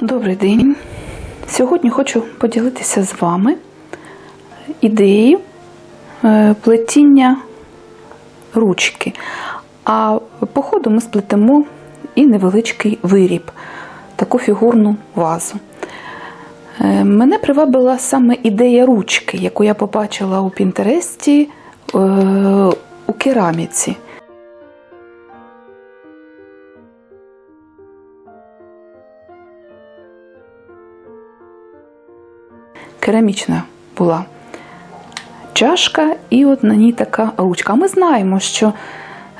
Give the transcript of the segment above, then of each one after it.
Добрий день. Сьогодні хочу поділитися з вами ідеєю е, плетіння ручки. А по ходу ми сплетемо і невеличкий виріб, таку фігурну вазу. Е, Мене привабила саме ідея ручки, яку я побачила у Пінтересті е, у кераміці. Керамічна була чашка, і от на ній така ручка. А ми знаємо, що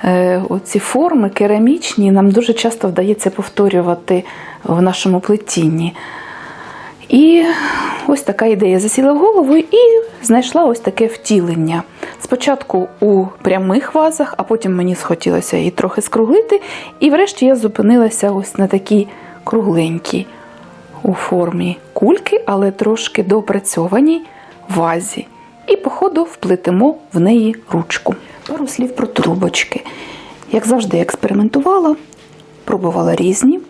е, оці форми керамічні нам дуже часто вдається повторювати в нашому плетінні. І ось така ідея засіла в голову і знайшла ось таке втілення. Спочатку у прямих вазах, а потім мені схотілося її трохи скруглити. І врешті я зупинилася ось на такій кругленькій у формі кульки, але трошки доопрацьованій вазі. І, по ходу, вплетемо в неї ручку. Пару слів про трубочки. Як завжди, експериментувала, пробувала різні.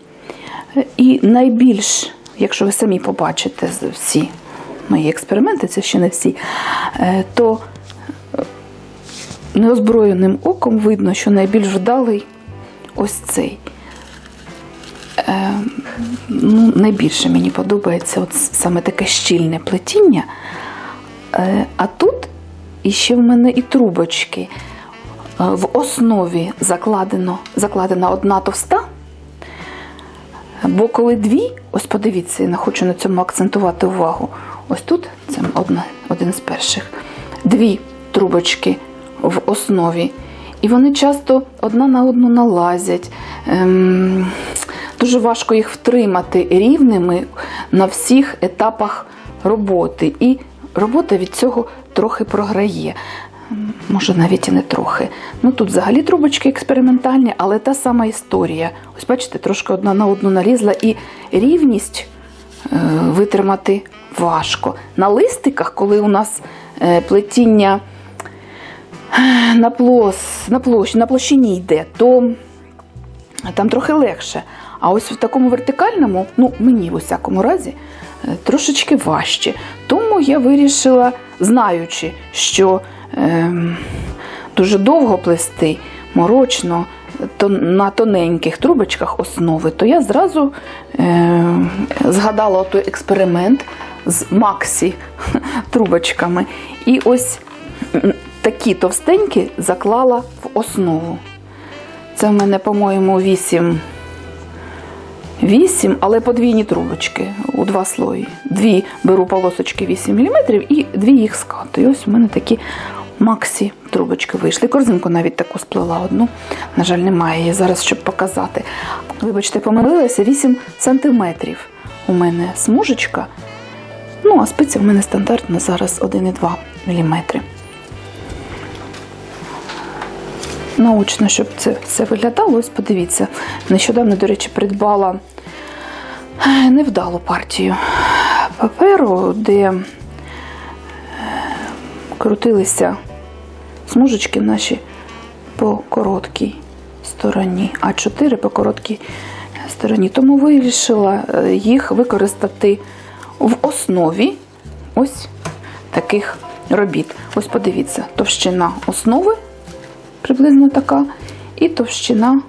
І найбільш, якщо ви самі побачите всі мої експерименти, це ще не всі, е, то неозброєним оком видно, що найбільш вдалий ось цей. Е, ну, найбільше мені подобається от саме таке щільне плетіння. Е, а тут іще в мене і трубочки. Е, В основі закладено, закладена одна товста. Бо коли дві, ось подивіться, я хочу на цьому акцентувати увагу. Ось тут це одна, один з перших. Дві трубочки в основі. І вони часто одна на одну налазять. Ем, дуже важко їх втримати рівними на всіх етапах роботи. І робота від цього трохи програє. Може, навіть і не трохи. Ну тут взагалі трубочки експериментальні, але та сама історія. Ось бачите, трошки одна на одну налізла, і рівність е, витримати важко. На листиках, коли у нас е, плетіння на, плос, на, площ, на площині йде, то там трохи легше. А ось в такому вертикальному, ну мені в усякому разі, е, трошечки важче. Тому я вирішила, знаючи, що е, дуже довго плести, морочно, то на тоненьких трубочках основи, то я зразу е, згадала той експеримент з Максі трубочками. І ось такі товстенькі заклала в основу. Це в мене, по-моєму, 8, 8, але подвійні трубочки у два слої. Дві беру полосочки 8 мм і дві їх скатую. Ось у мене такі максі трубочки вийшли. Корзинку навіть таку сплела одну. На жаль, немає її зараз, щоб показати. Вибачте, помилилася 8 см у мене смужечка. Ну, а спиця в мене стандартна зараз 1,2 мм. Наочно, щоб це все виглядало. Ось подивіться. Нещодавно, до речі, придбала е, невдалу партію паперу, де е, крутилися смужечки наші по короткій стороні, а 4 по короткій стороні. Тому вирішила е, їх використати в основі ось таких робіт. Ось подивіться, товщина основи приблизно така. І товщина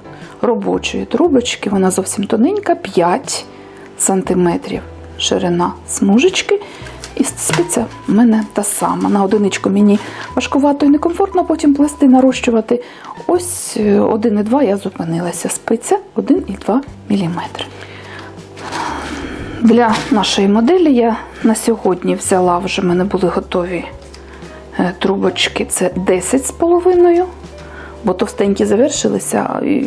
робочої трубочки, вона зовсім тоненька, 5 см ширина смужечки. І спиця в мене та сама. На одиничку мені важкувато і некомфортно потім плести, нарощувати. Ось е, 1,2 я зупинилася. Спиця 1,2 мм. Для нашої моделі я на сьогодні взяла вже в мене були готові е, трубочки. Це 10,5 бо товстенькі завершилися, і...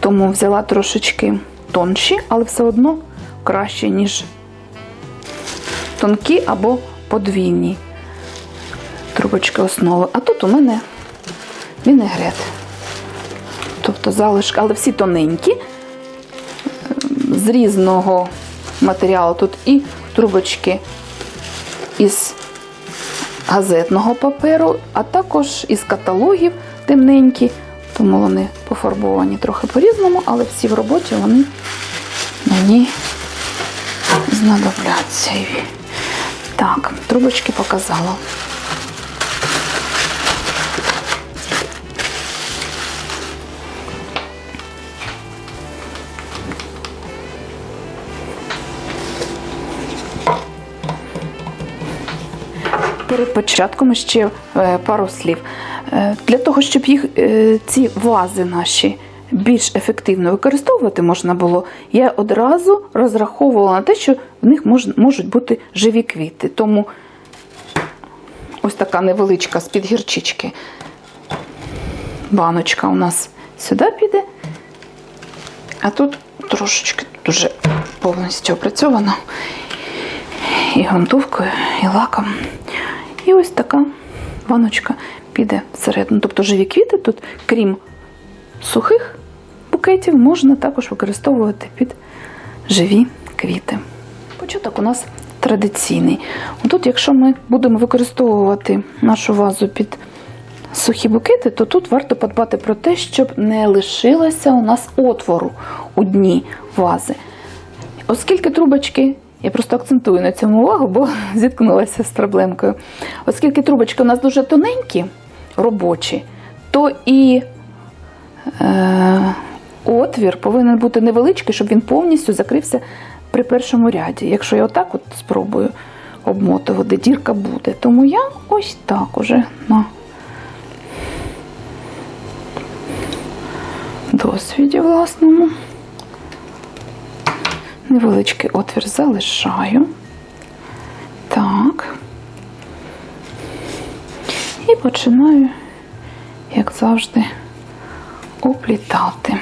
тому взяла трошечки тонші, але все одно краще, ніж тонкі або подвійні трубочки основи. А тут у мене вінегрет. Тобто залишки, але всі тоненькі, з різного матеріалу. Тут і трубочки із газетного паперу, а також із каталогів темненькі, тому вони пофарбовані трохи по-різному, але всі в роботі вони мені знадобляться. Так, трубочки показала. Перед початком ще е, пару слів. Е, Для того, щоб їх е, ці вази наші більш ефективно використовувати можна було, я одразу розраховувала на те, що в них мож, можуть бути живі квіти. Тому ось така невеличка з-під гірчички баночка у нас сюди піде, а тут трошечки дуже повністю опрацьовано і грунтовкою, і лаком. І ось така баночка піде всередину. Тобто живі квіти тут, крім сухих букетів, можна також використовувати під живі квіти. Початок у нас традиційний. Тут, якщо ми будемо використовувати нашу вазу під сухі букети, то тут варто подбати про те, щоб не лишилося у нас отвору у дні вази. Оскільки трубочки, я просто акцентую на цьому увагу, бо зіткнулася з проблемкою. Оскільки трубочки у нас дуже тоненькі, робочі, то і е, отвір повинен бути невеличкий, щоб він повністю закрився при першому ряді. Якщо я отак от спробую обмотувати, дірка буде. Тому я ось так уже на досвіді власному. Невеличкий отвір залишаю. Так. І починаю, як завжди, оплітати.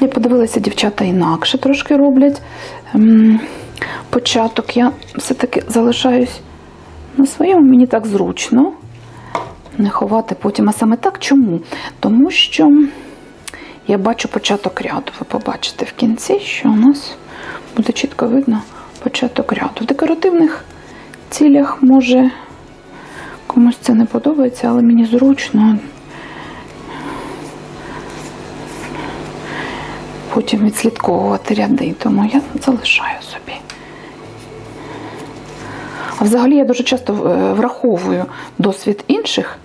Я подивилася, дівчата інакше трошки роблять. Ем, Початок я все-таки залишаюсь на своєму, мені так зручно не ховати потім. А саме так чому? Тому що я бачу початок ряду. Ви побачите в кінці, що у нас буде чітко видно початок ряду. В декоративних цілях може комусь це не подобається, але мені зручно. Потім відслідковувати ряди, тому я залишаю собі. А взагалі я дуже часто е, враховую досвід інших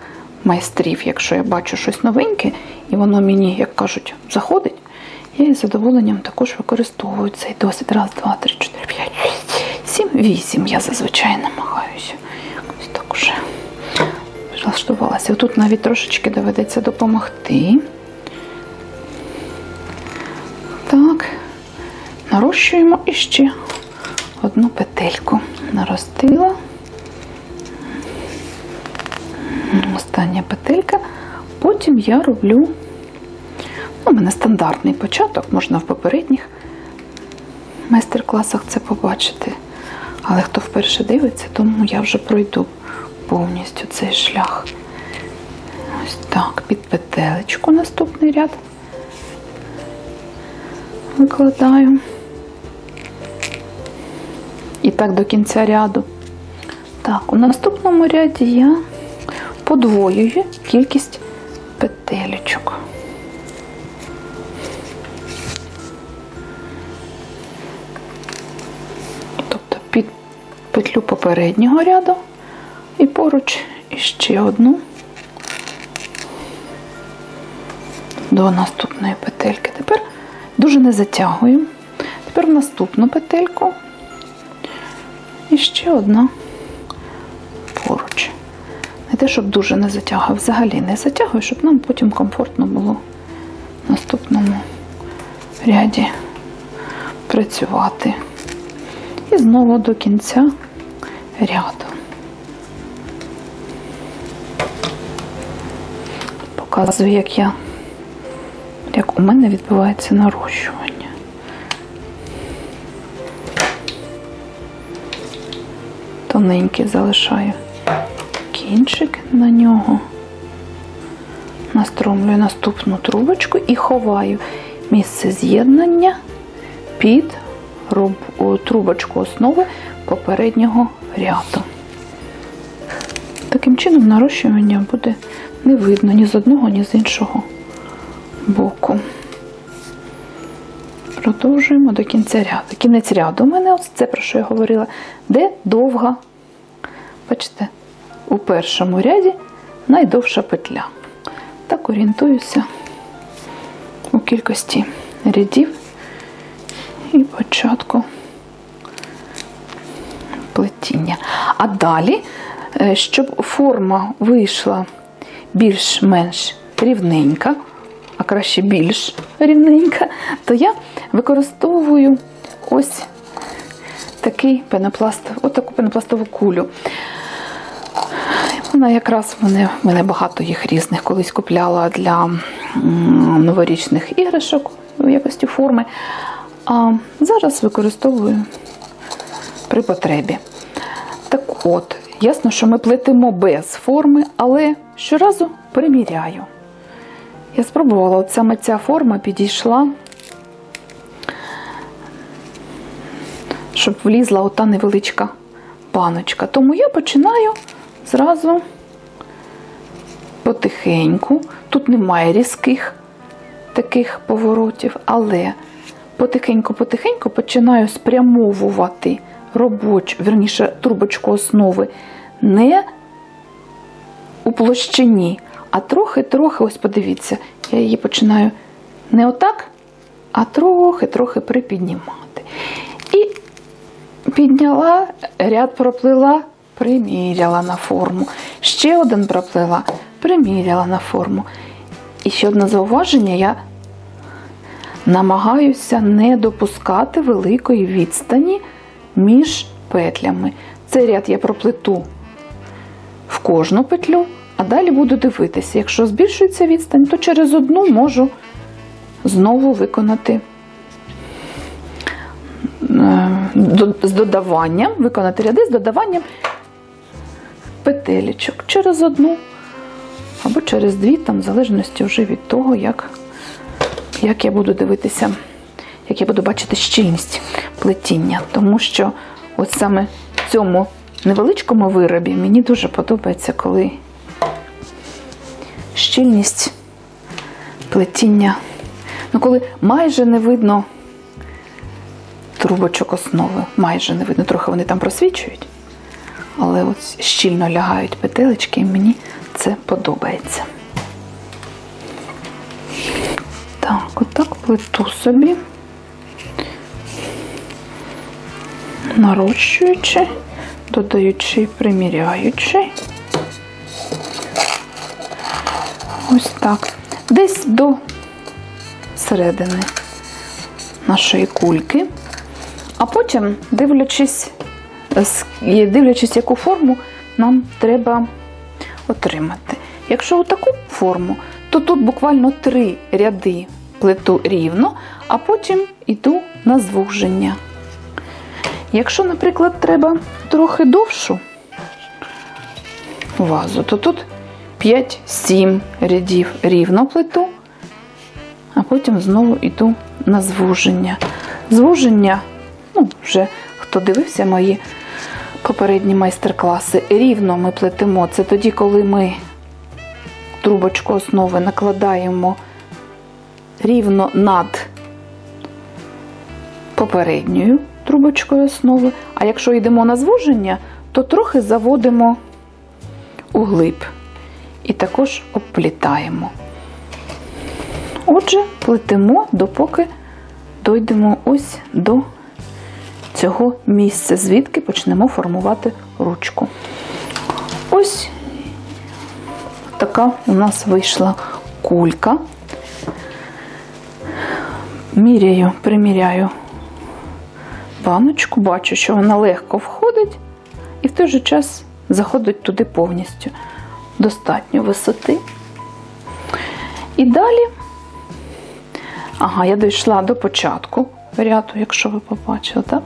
майстрів, якщо я бачу щось новеньке, і воно мені, як кажуть, заходить, я із задоволенням також використовую цей досвід. Раз, два, три, чотири, п'ять, сім, вісім. Я зазвичай намагаюся. Якось так уже влаштувалася. Тут навіть трошечки доведеться допомогти. Так, нарощуємо і ще одну петельку. Наростила. Остання петелька. Потім я роблю, ну, у мене стандартний початок, можна в попередніх майстер-класах це побачити. Але хто вперше дивиться, тому я вже пройду повністю цей шлях. Ось так, під петелечку наступний ряд викладаю. І так до кінця ряду. Так, у наступному ряді я подвоюю кількість петелечок. Тобто під петлю попереднього ряду і поруч іще одну до наступної петельки. Тепер дуже не затягуємо. Тепер в наступну петельку і ще одна. Не те, щоб дуже не затягую, взагалі не затягую, щоб нам потім комфортно було в наступному ряді працювати. І знову до кінця ряду. Показую, як я, як у мене відбувається нарощування. Тоненький залишаю кінчик на нього, настромлюю наступну трубочку і ховаю місце з'єднання під трубочку основи попереднього ряду. Таким чином нарощування буде не видно ні з одного, ні з іншого боку. Продовжуємо до кінця ряду. Кінець ряду у мене ось це про що я говорила, де довга, бачите, у першому ряді найдовша петля. Так орієнтуюся у кількості рядів і початку плетіння. А далі, е, щоб форма вийшла більш-менш рівненька, а краще більш рівненька, то я використовую ось такий пенопласт, отаку пенопластову кулю. Вона якраз в мене, в мене багато їх різних колись купляла для новорічних іграшок в якості форми. А зараз використовую при потребі. Так от, ясно, що ми плетемо без форми, але щоразу приміряю. Я спробувала, от саме ця форма підійшла, щоб влізла ота невеличка баночка. Тому я починаю зразу потихеньку. Тут немає різких таких поворотів, але потихеньку-потихеньку починаю спрямовувати робочу, верніше, трубочку основи не у площині, а трохи-трохи, ось подивіться, я її починаю не отак, а трохи-трохи припіднімати. І підняла, ряд проплила, приміряла на форму. Ще один проплила, приміряла на форму. І ще одне зауваження, я намагаюся не допускати великої відстані між петлями. Цей ряд я проплету в кожну петлю, а далі буду дивитися. Якщо збільшується відстань, то через одну можу знову виконати е, з додаванням, виконати ряди з додаванням петелечок через одну або через дві, там, в залежності вже від того, як, як я буду дивитися, як я буду бачити щільність плетіння. Тому що от саме в цьому невеличкому виробі мені дуже подобається, коли щільність плетіння, ну коли майже не видно трубочок основи, майже не видно, трохи вони там просвічують. Але от щільно лягають петелечки, і мені це подобається. Так, отак плету собі, нарощуючи, додаючи і приміряючи. Ось так. Десь до середини нашої кульки. А потім, дивлячись, дивлячись, яку форму нам треба отримати. Якщо таку форму, то тут буквально три ряди плету рівно, а потім йду на звуження. Якщо, наприклад, треба трохи довшу вазу, то тут 5-7 рядів рівно плету, а потім знову йду на звуження. Звуження, ну, вже хто дивився мої попередні майстер-класи, рівно ми плетемо. Це тоді, коли ми трубочку основи накладаємо рівно над попередньою трубочкою основи. А якщо йдемо на звуження, то трохи заводимо углиб і також обплітаємо. Отже, плетемо, допоки дойдемо ось до цього місця, звідки почнемо формувати ручку. Ось така у нас вийшла кулька. Міряю, приміряю баночку, бачу, що вона легко входить і в той же час заходить туди повністю. Достатньо висоти. І далі, ага, я дійшла до початку ряду, якщо ви побачили, так,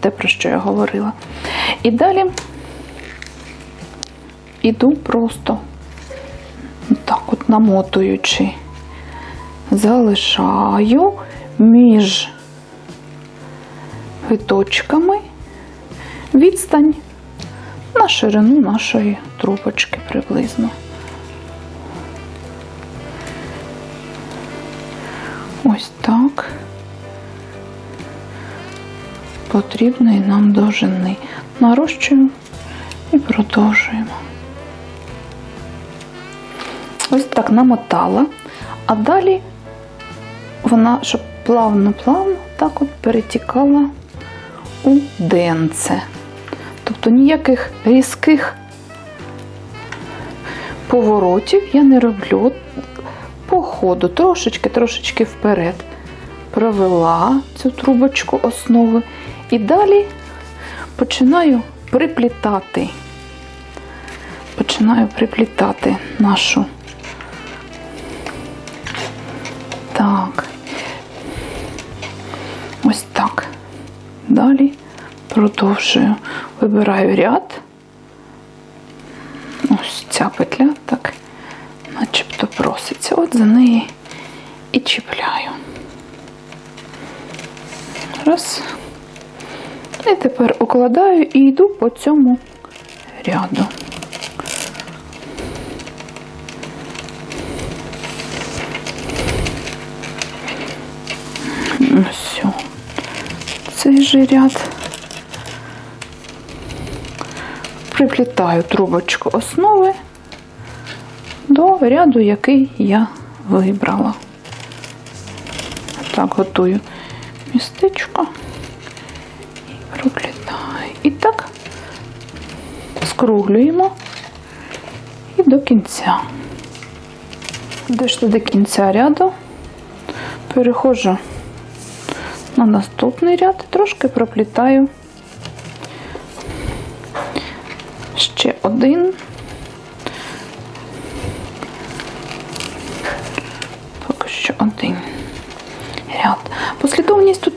те, про що я говорила. І далі іду просто так от намотуючи, залишаю між виточками відстань на ширину нашої трубочки приблизно. ось так потрібної нам довжини. Нарощуємо і продовжуємо. Ось так намотала, а далі вона, щоб плавно-плавно так от перетікала у денце. Тобто ніяких різких поворотів я не роблю. По ходу трошечки-трошечки вперед провела цю трубочку основи і далі починаю приплітати. Починаю приплітати нашу. Так. Ось так. Далі продовжую. Вибираю ряд. Ось ця петля так, начебто проситься. От за неї і чіпляю. Раз. І тепер укладаю і йду по цьому ряду. Все. Цей же ряд. Приплітаю трубочку основи до ряду, який я вибрала. Так, готую містечко і проплітаю. І так скруглюємо і до кінця. Дійшли до кінця ряду, переходжу на наступний ряд, трошки проплітаю ще один.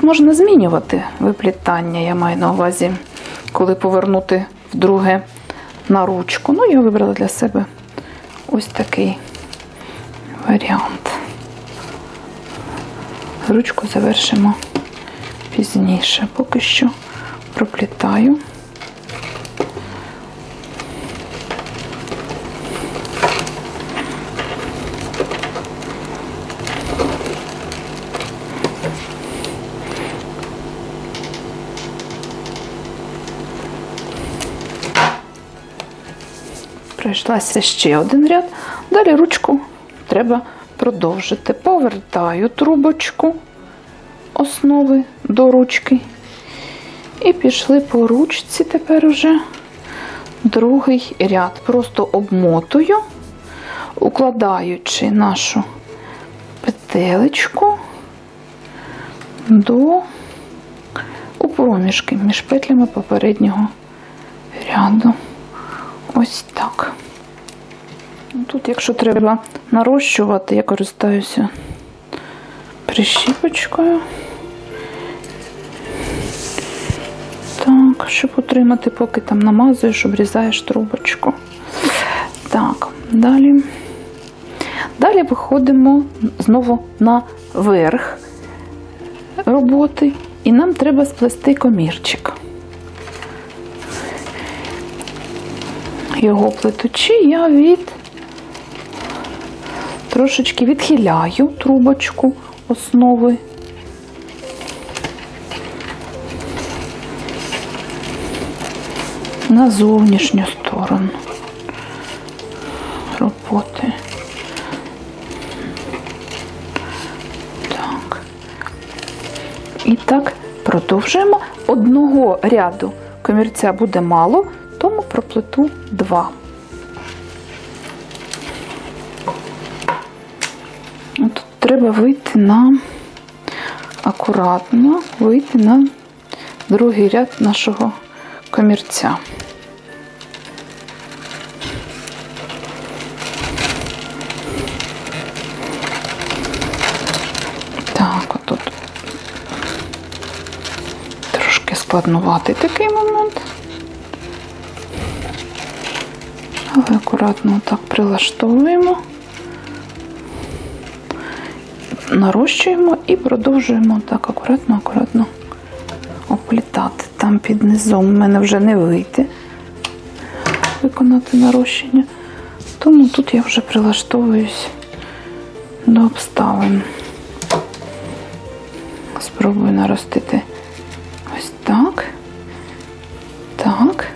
Можна змінювати виплітання, я маю на увазі, коли повернути вдруге на ручку. Ну, я вибрала для себе ось такий варіант. Ручку завершимо пізніше. Поки що проплітаю. Пройшлася ще один ряд. Далі ручку треба продовжити. Повертаю трубочку основи до ручки. І пішли по ручці тепер уже другий ряд. Просто обмотую, укладаючи нашу петелечку до у проміжки між петлями попереднього ряду. Ось так. Тут, якщо треба нарощувати, я користуюся прищіпочкою. Так, щоб утримати, поки там намазуєш, обрізаєш трубочку. Так, далі. Далі виходимо знову на верх роботи, і нам треба сплести комірчик. Його плетучи, я від трошечки відхиляю трубочку основи. На зовнішню сторону роботи. Так. І так продовжуємо. Одного ряду комірця буде мало, тому проплету два. Треба вийти на акуратно вийти на другий ряд нашого комірця. Так, отут трошки складнуватий такий момент. Але акуратно так прилаштовуємо, нарощуємо і продовжуємо так акуратно, акуратно оплітати. Там під низом в мене вже не вийде виконати нарощення. Тому тут я вже прилаштовуюсь до обставин. спробую наростити ось так. Так.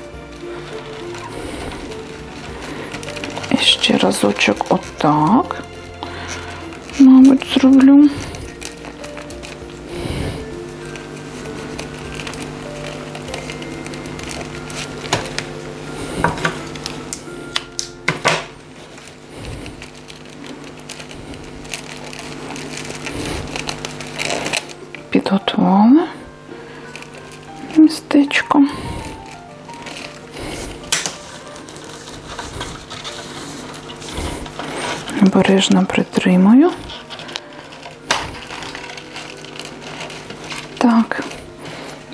І ще разочок отак. Мабуть, зроблю. Підготували містечко. Обережно притримую. Так.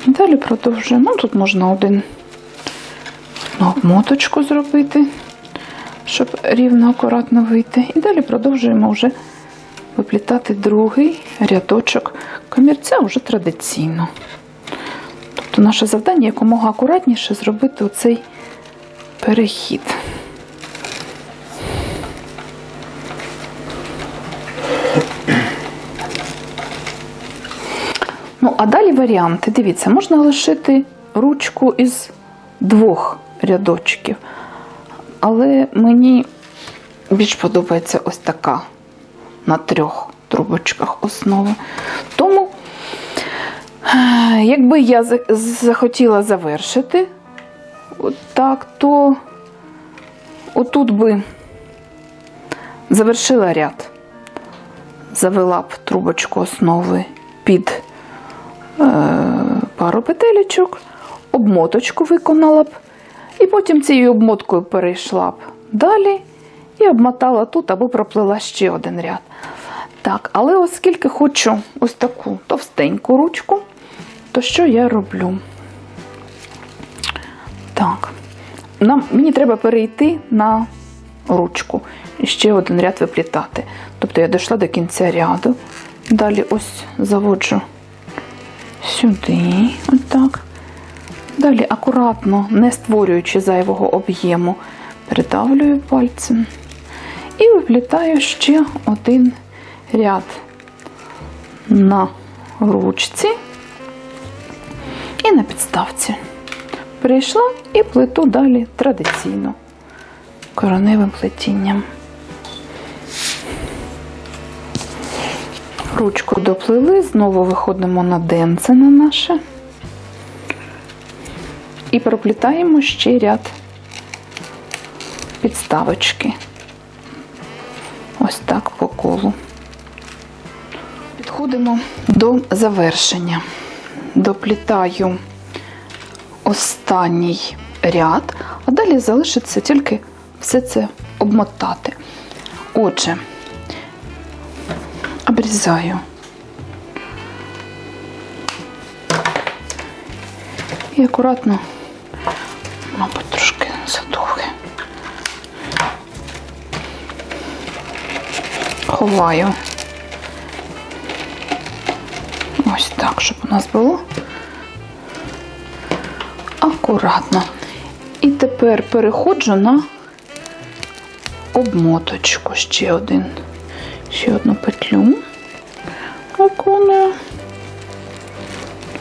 Далі продовжуємо. Ну, тут можна один одну обмоточку зробити, щоб рівно, акуратно вийти. І далі продовжуємо вже виплітати другий рядочок комірця вже традиційно. Тобто наше завдання якомога акуратніше зробити оцей перехід. Ну, а далі варіанти. Дивіться, можна лишити ручку із двох рядочків. Але мені більш подобається ось така на трьох трубочках основи. Тому, е, якби я захотіла завершити так, то отут би завершила ряд, завела б трубочку основи під пару петелечок, обмоточку виконала б, і потім цією обмоткою перейшла б далі і обмотала тут або проплила ще один ряд. Так, але оскільки хочу ось таку товстеньку ручку, то що я роблю? Так, нам, мені треба перейти на ручку і ще один ряд виплітати. Тобто я дійшла до кінця ряду. Далі ось заводжу сюди, отак. Далі акуратно, не створюючи зайвого об'єму, придавлюю пальцем і виплітаю ще один ряд на ручці і на підставці. Прийшла і плету далі традиційно короневим плетінням. Ручку доплили, знову виходимо на денце на наше і проплітаємо ще ряд підставочки. Ось так по колу. Підходимо до завершення. Доплітаю останній ряд, а далі залишиться тільки все це обмотати. Отже, обрізаю. І акуратно, мабуть, трошки задовге. Ховаю. Ось так, щоб у нас було акуратно. І тепер переходжу на обмоточку. Ще один, ще одну петлю виконую.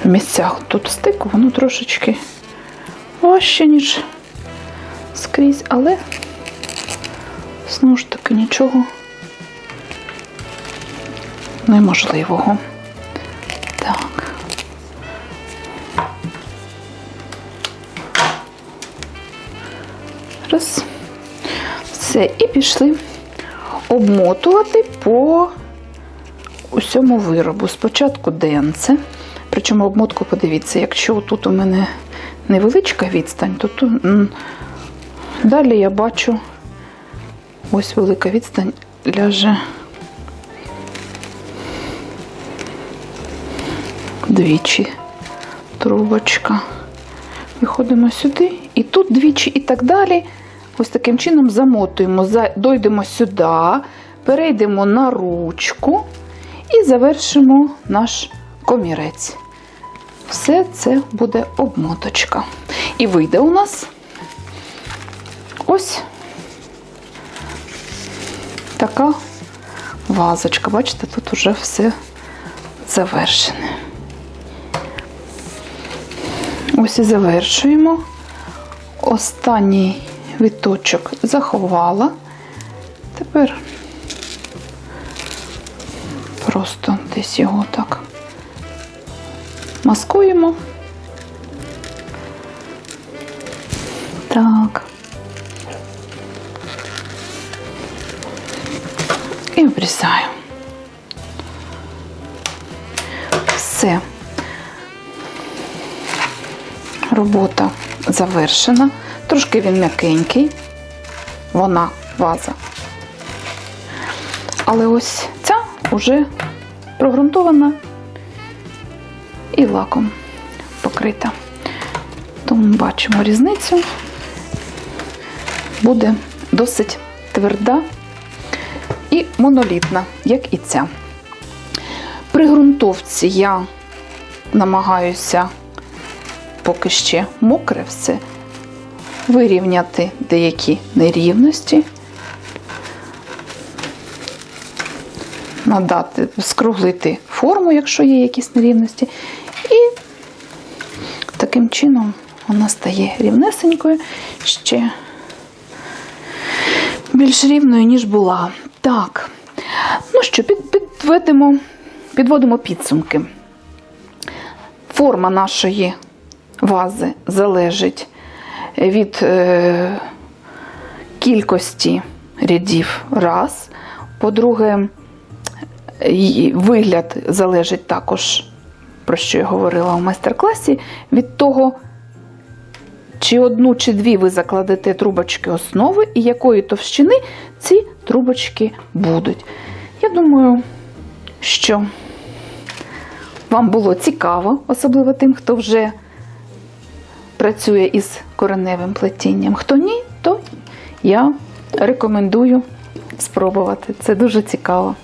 В місцях тут стику, воно трошечки важче, ніж скрізь, але знову ж таки нічого неможливого. Так. Раз. Все, і пішли обмотувати по усьому виробу. Спочатку денце. Причому обмотку, подивіться, якщо тут у мене невеличка відстань, то тут далі я бачу ось велика відстань ляже двічі трубочка. Виходимо сюди, і тут двічі, і так далі. Ось таким чином замотуємо, дойдемо сюди, перейдемо на ручку і завершимо наш комірець. Все це буде обмоточка. І вийде у нас ось така вазочка. Бачите, тут вже все завершене. Ось і завершуємо. Останній віточок заховала. Тепер просто десь його так маскуємо. Так. І обрізаю. Все. Робота завершена. Трошки він м'якенький. Вона ваза. Але ось вже прогрунтована і лаком покрита. Тому бачимо різницю. Буде досить тверда і монолітна, як і ця. При ґрунтовці я намагаюся поки ще мокре все, вирівняти деякі нерівності, надати, скруглити форму, якщо є якісь нерівності, і таким чином вона стає рівнесенькою ще більш рівною, ніж була. Так, ну що, під, підведемо, підводимо підсумки. Форма нашої вази залежить від е, кількості рядів раз. По-друге, її вигляд залежить також, про що я говорила у майстер-класі, від того, чи одну, чи дві ви закладете трубочки основи, і якої товщини ці трубочки будуть. Я думаю, що вам було цікаво, особливо тим, хто вже працює із кореневим плетінням. Хто ні, то я рекомендую спробувати. Це дуже цікаво.